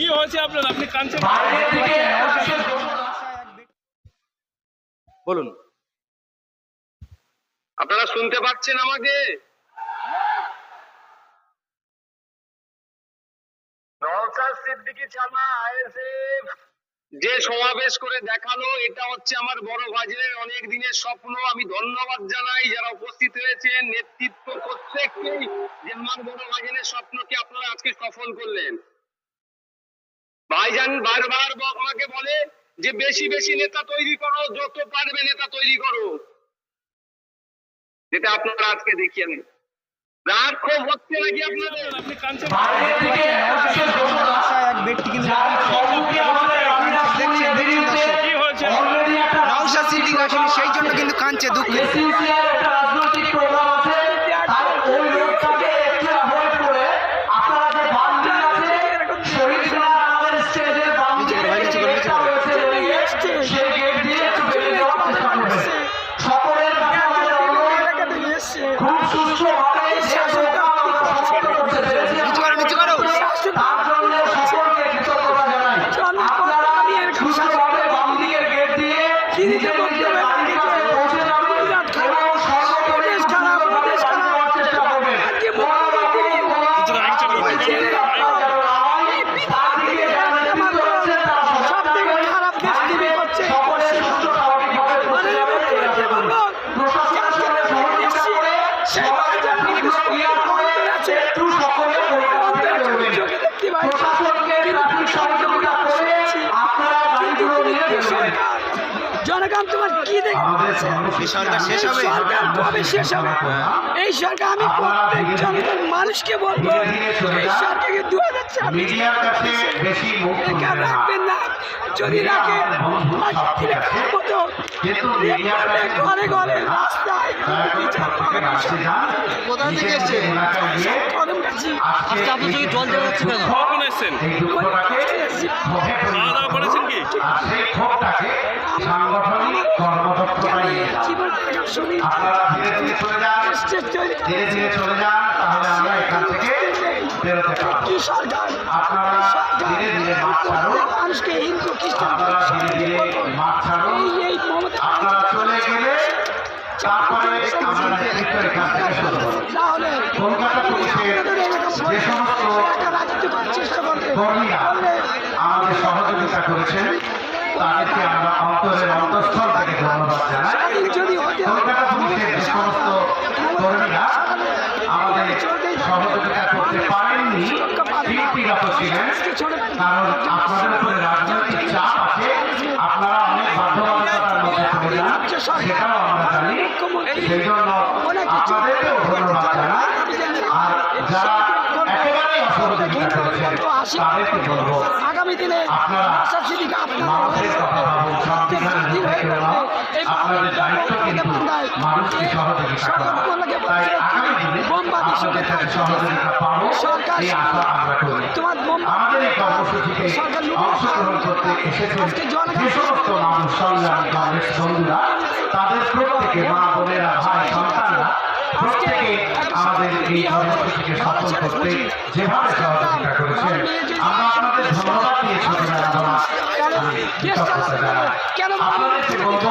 কি হয়েছে আপনার? আপনি কাঁদছেন? বলুন। আপনারা শুনতে পাচ্ছেন আমাকে? সিদ্দিকী আইএসএফ। যে সমাবেশ করে দেখাল এটা হচ্ছে আমার বড় ভাইদের অনেক দিনের স্বপ্ন। আমি ধন্যবাদ জানাই যারা উপস্থিত হয়েছেন নেতৃত্ব প্রত্যেককেই যে আমার বড় ভাইজানের স্বপ্নকে আপনারা আজকে সফল করলেন। ভাইজান বারবার ব- আমাকে বলে যে বেশি বেশি নেতা তৈরি করো যত পারবে নেতা তৈরি করো। যেটা আপনারা আজকে দেখিয়েন রাগ ক্ষোভ হচ্ছে নাকি আপনাদের? আপনি এক ব্যক্তি কিন্তু সেই জন্য কিন্তু কাঁদছে দুঃখে দিয়ে নিজের নিজের বাড়িতে জনগণ তোমার কি দেখবে? সরকার শেষ হবে। সরকার কবে শেষ হবে? এই সরকার আমি প্রত্যেক জনগণ মানুষকে বলব এই সরকারকে দু হাজার মিডিয়ার কাছে বেশি মুখ বেকার রাখবেন না। যদি মতো ঘরে ঘরে রাস্তায় কোথা থেকে এসছে? জল দেওয়াচ্ছি কেন? এসছেন খাওয়া দাওয়া করেছেন কি? সাংগঠনিক আপনারা ধীরে ধীরে চলে যান। ধীরে ধীরে চলে যান তাহলে আমরা এখান থেকে বেরোতে পারব। আপনারা ধীরে ধীরে মাঠ ছাড়ুন। মানুষকে হিন্দু খ্রিস্টান আপনারা ধীরে ধীরে মাঠ ছাড়ুন। এই এই মমতা আপনারা চলে গেলে তারপরে আমরা এখান থেকে শুরু করব। কলকাতা পুলিশের যে সমস্ত কর্মীরা আমাদের সহযোগিতা করেছেন। তাদেরকে আমরা অন্তরের অন্তঃস্থল থেকে ধন্যবাদ জানাই। কলকাতা পুলিশের যে সমস্ত কর্মীরা আমাদের সহযোগিতা করতে পারেননি ছিলেন। কারণ আপনাদের উপরে রাজনৈতিক চাপ আছে। আপনারা অনেক বাধ্যবাধকতার মধ্যে যান, সেটাও আমরা জানি। সেই জন্য আপনাদেরকেও ধন্যবাদ জানাই। করা তাই আগামী দিনে কাছে সহযোগিতা পাবো। এই আশা আমরা করি। তোমার সংগ্রামী তাদের প্রত্যেকে মা বোনেরা ভাই সন্তানরা প্রত্যেকে আমাদের এই কর্মসূচিকে সফল করতে যেভাবে সহযোগিতা করেছেন আমরা আপনাদের ধন্যবাদ দিয়ে ছোট বেড়াবো না আমি কৃতজ্ঞতা জানাই কেন আপনাদেরকে বলব